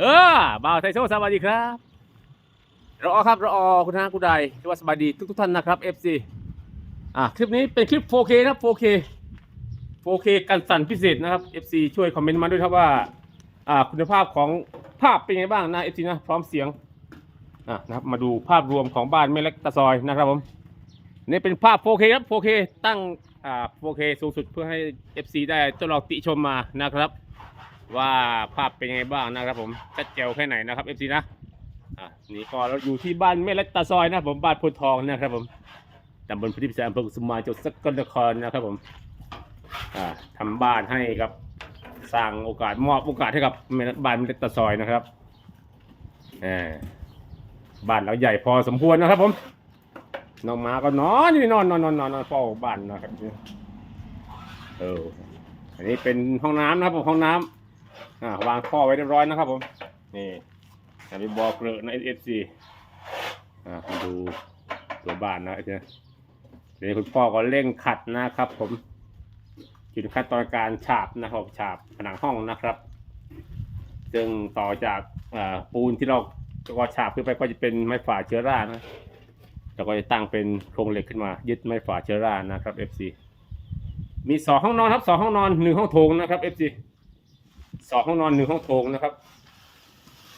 เออบ่าวไทโซสวัสดีครับรอครับรอคุณฮะคุณใดสวัสดี ทุกทุกท่านนะครับ FC อะคลิปนี้เป็นคลิป 4K นะครับ 4K 4K กันสั่นพิเศษนะครับ FC ช่วยคอมเมนต์มาด้วยครับว่า อ่าคุณภาพของภาพเป็นไงบ้างนะ FC นะ พร้อมเสียงอะนะครับ มาดูภาพรวมของบ้านแม่เล็กตะซอยนะครับผมนี่เป็นภาพ 4K ครับ 4K ตั้งอ่า 4K สูงสุดเพื่อให้ FC ได้ทดลองติชมมานะครับ ว่าภาพเป็นยังไงบ้างนะครับผมชัดเจวแค่ไหนนะครับ FC นะอะนี่ก็เราอยู่ที่บ้านแม่เล็กตาซอยนะผมบ้านโพธิ์ทองนะครับผมตำบลพุทธิพิสัยอำเภอกุสุมมาจังหวัดสกลนครนะครับผมอ่าทำบ้านให้กับ สร้างโอกาสมอบโอกาสให้กับแม่บ้านแม่เล็กตาซอยนะครับอบ้านเราใหญ่พอสมควรนะครับผมน้องหมาก็นอนอยู่นี่นอนนอนนอนนอนนอนเฝ้าบ้านนะครับเอออันนี้เป็นห้องน้ำนะครับผมห้องน้ำ อ่าวางท่อไว้เรียบร้อยนะครับผมนี่อันนี้บอกเกลือนเอฟซีอ่าดูตัวบ้านนะไอ้เนี่ยเดี๋ยวคุณพ่อก็เร่งขัดนะครับผมอยู่ในขั้นตอนการฉาบนะครับฉาบผนังห้องนะครับ ซึ่งต่อจากอ่าปูนที่เราก็ฉาบขึ้นไปก็จะเป็นไม้ฝาเชื้อรานะเราก็จะตั้งเป็นโครงเหล็กขึ้นมา ยึดไม้ฝาเชื้อรานะครับ FC มีสองห้องนอนครับสองห้องนอนหนึ่งห้องโถงนะครับ FC สองห้องนอนหนึ่งห้องโถงนะครับ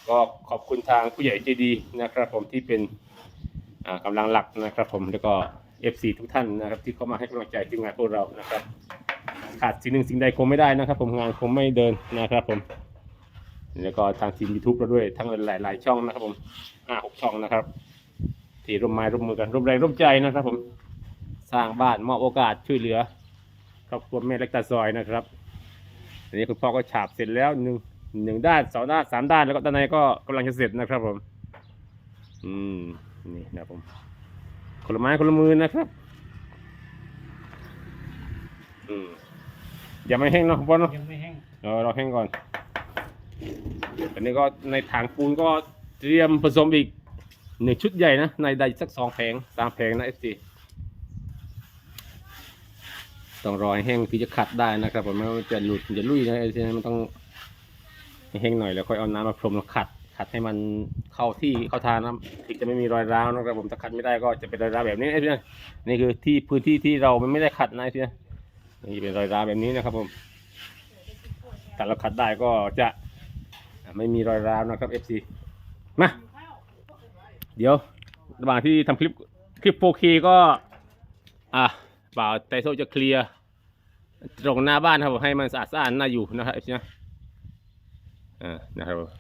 ก็ขอบคุณทางผู้ใหญ่ใจดีนะครับ ผมที่เป็นอ่ากำลังหลักนะครับ ผมแล้วก็ FC ทุกท่านนะครับ ที่เข้ามาให้กำลังใจทีมงานพวกเรานะครับ ขาดสิ่งหนึ่งสิ่งใดคงไม่ได้นะครับ ผมงานคงไม่เดินนะครับ ผมแล้วก็ทางทีมยูทูบเราด้วยทั้งหลายๆช่องนะครับ ผมห้าหกช่องนะครับ ที่ร่วมไม้ร่วมมือกันร่วมแรงร่วมใจนะครับ ผมสร้างบ้านมอบโอกาสช่วยเหลือครอบครัวแม่เล็กตาซอยนะครับ อันนี้คุณพ่อก็ฉาบเสร็จแล้วหนึ่งหนึ่งด้านสองด้านสามด้านแล้วก็ด้านในก็กำลังจะเสร็จนะครับผม อืมนี่นะครับผมคนละไม้คนละมือนะครับ อืมอย่าไม่แห้งเนาะบอลเนาะยังไม่แห้งเออเราแห้งก่อนอันนี้ก็ในถังปูนก็เตรียมผสมอีกหนึ่งชุดใหญ่นะในใดสักสองแผงสามแผงนะเอฟซี ต้องรอให้แห้งที่จะขัดได้นะครับผมไม่ว่ามันจะหลุดจะลุยนะเอฟซีมันต้องแห้งหน่อยแล้วค่อยเอาน้ำมาพรมแล้วขัด ขัดให้มันเข้าที่เข้าทางนะถึงจะไม่มีรอยร้าวนะครับผมถ้าขัดไม่ได้ก็จะเป็นรอยร้าวแบบนี้เอฟซีนี่คือที่พื้นที่ที่เราไม่ได้ขัดนะเอฟซีนี่เป็นรอยร้าวแบบนี้นะครับผมถ้าเราขัดได้ก็จะไม่มีรอยร้าวนะครับ FC มาเดี๋ยวระหว่างที่ทำคลิปคลิป 4K ก็อะ บ่าวไตโซจะเคลียร์ตรงหน้าบ้านครับผมให้มันสะอาดสะอาดน่าอยู่นะครับนะอ่านะครับผม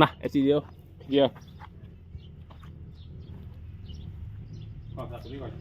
มา FC เดียวเดียวก่อน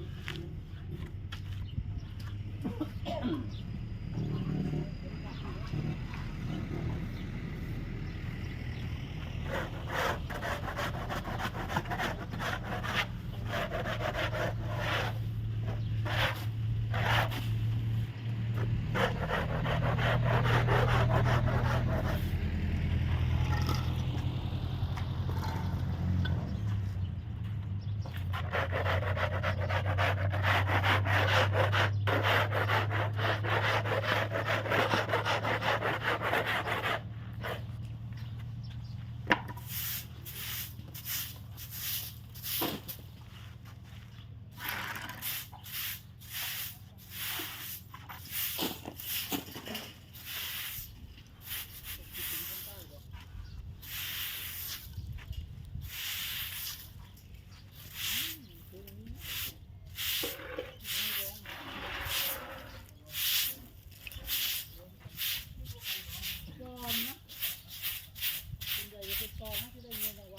ตัดตรงนี้ก่อน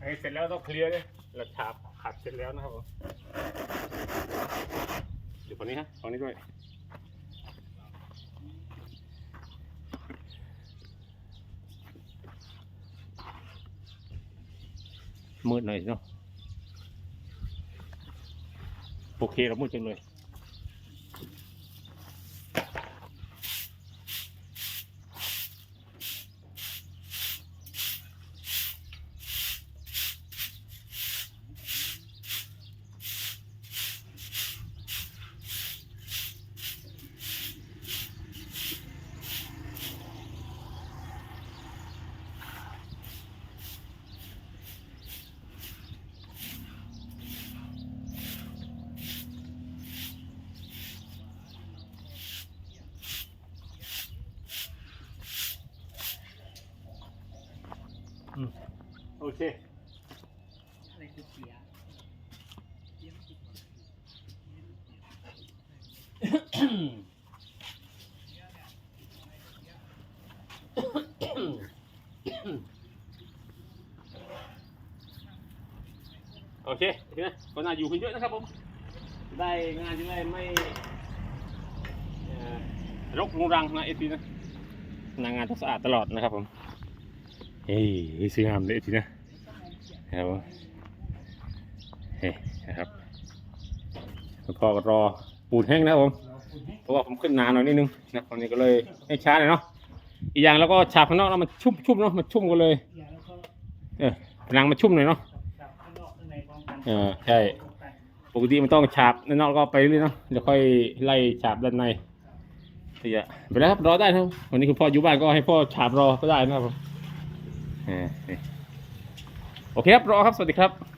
ให้เสร็จแล้วต้องเคลียร์เลยเราฉาบขัดเสร็จแล้วนะครับผมเดี๋ยวฝั่งนี้ฮะฝั่งนี้ด้วย มืดหน่อยเนาะโอเคเรามืดจังเลย โอเค อะไรคือเสียเสียไม่ติดก่อนโอเคโอเคนะก็น่าอยู่กันเยอะนะครับผม ได้งานจะได้ไม่เอ่อรกรุงรังนะเอซีนะนางงานต้องสะอาดตลอดนะครับผม เฮ้ยสวยงามเลยเอซีนะครับเฮ้ยนะครับแล้วก็รอปูนแห้งนะผมเพราะว่าผมขึ้นนานหน่อยนิดนึงนะตอนนี้ก็เลยให้ช้าหน่อยเนาะอีกอย่างแล้วก็ฉาบข้างนอกแล้วมันชุ่มชุ่มๆเนาะมันชุ่มกันเลยเออผนังมันชุ่มหน่อยเนาะเออใช่ปกติมันต้องฉาบด้านนอกก็ไปเรื่อยเนาะเดี๋ยวค่อยไล่ฉาบด้านในเดี๋ยไปแล้วครับรอได้นะครับวันนี้คุณพ่ออยู่บ้านก็ให้พ่อฉาบรอก็ได้นะครับ โอเคครับรอครับ สวัสดีครับ